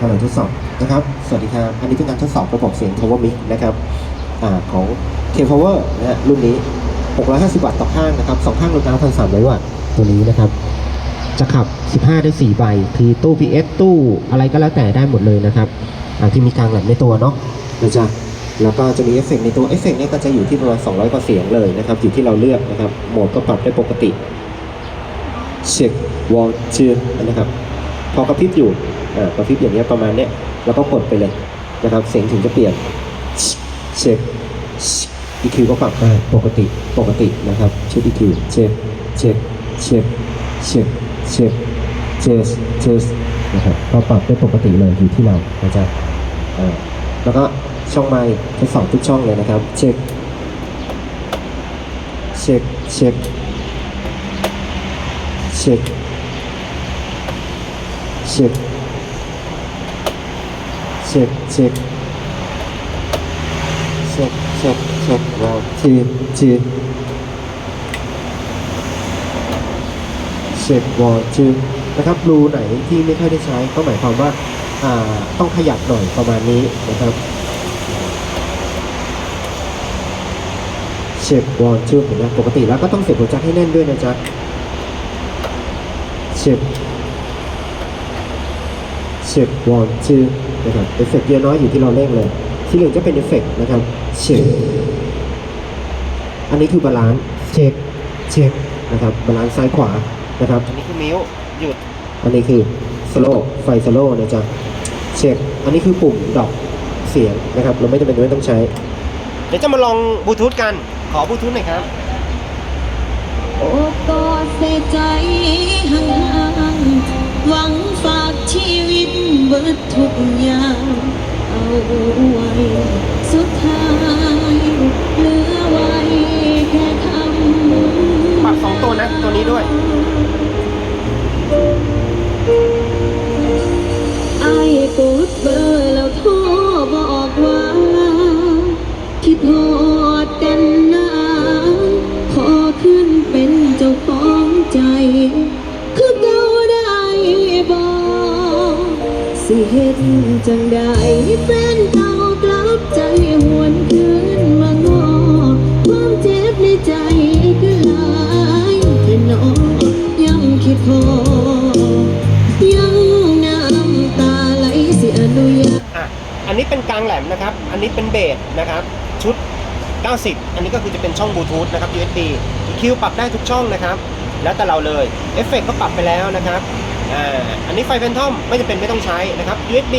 ฮัลโหลทดสอบนะครับ สวัสดีครับ อันนี้เป็นการทดสอบระบบเสียง Power Mic นะครับอของ K Power นะรุ่นนี้ 650 วัตต์ต่อข้างนะครับสองข้างรวมกัน1,300 วัตต์ตัวนี้นะครับ จะขับ 15 ได้ 4 ใบ คือตู้ PS ตู้อะไรก็แล้วแต่ได้หมดเลยนะครับที่มีกลางแหลมในตัวเนาะนะจ๊ะแล้วก็จะมีเอฟเฟกในตัวเอฟเฟกเนี่ยก็จะอยู่ที่ประมาณ 200 กว่าเสียงเลยนะครับ อยู่ที่เราเลือกนะครับ โหมดก็ปรับได้ปกติ เช็ค วอลชื่อนะครับ พอกระพริบอยู่อ่ากระพริบอย่างเงี้ยประมาณเนี้ยแล้วก็กดไปเลยนะครับ เสียงถึงจะเปลี่ยนเช็ค EQ ก็ปรับได้ปกติปกตินะครับชุด EQ เช็คเช็คเช็คเช็คเช็คเช็คเช็คนะครับก็ปรับได้ปกติเลยอยู่ที่เรานะจ๊ะอ่าแล้วก็ช่องไมค์ทดสอบทุกช่องเลยนะครับ เช็คเช็คเช็คเช็ค เช็คเช็คเช็คเช็คเช็คเช็คเราทีทีเช็ควอลทีนะครับรูไหนที่ไม่ค่อยได้ใช้ก็หมายความว่าอ่าต้องขยับหน่อยประมาณนี้นะครับเช็ควอลทีเห็นไหมปกติแล้วก็ต้องเสียบหัวจักให้แน่นด้วยนะจ๊ะเช็ค เช็ควอลทีนะครับเอฟเฟกต์เยอะน้อยอยู่ที่เราเร่งเลย ที่เหลือจะเป็นเอฟเฟกต์นะครับเช็คอันนี้คือบาลานซ์เช็คเช็คนะครับบาลานซ์ซ้ายขวานะครับอันนี้คือมิวหยุด อันนี้คือสโลไฟสโลนะจ๊ะเช็คอันนี้คือปุ่มดรอปเสียงนะครับ เราไม่จำเป็นไม่ต้องใช้ เดี๋ยวจะมาลองบลูทูธกันขอบลูทูธหน่อยครับ โอ้กอดเสียใจ เบิดทุกอย่างเอาไว้สุดท้าย สิเฮ็ดจังได้แฟนเก่ากลับใจหวนคืนมางอความเจ็บในใจคือหลายแค่นอย้ำคิดพอยังน้ำตาไหลสิอนุญาตอะอันนี้เป็นกลางแหลมนะครับ อันนี้เป็นเบสนะครับ ชุด 90 อันนี้ก็คือจะเป็นช่องบลูทูธนะครับ USB EQ ปรับได้ทุกช่องนะครับ แล้วแต่เราเลยเอฟเฟกก็ปรับไปแล้วนะครับ อ่าอันนี้ไฟแฟนทอมไม่จำเป็นไม่ต้องใช้นะครับ USB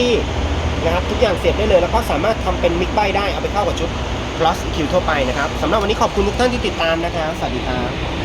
นะครับทุกอย่างเสียบได้เลย แล้วก็สามารถทำเป็นมิกไบได้เอาไปเข้ากับชุด plus EQ ทั่วไปนะครับสำหรับวันนี้ขอบคุณทุกท่านที่ติดตามนะครับสวัสดีครับ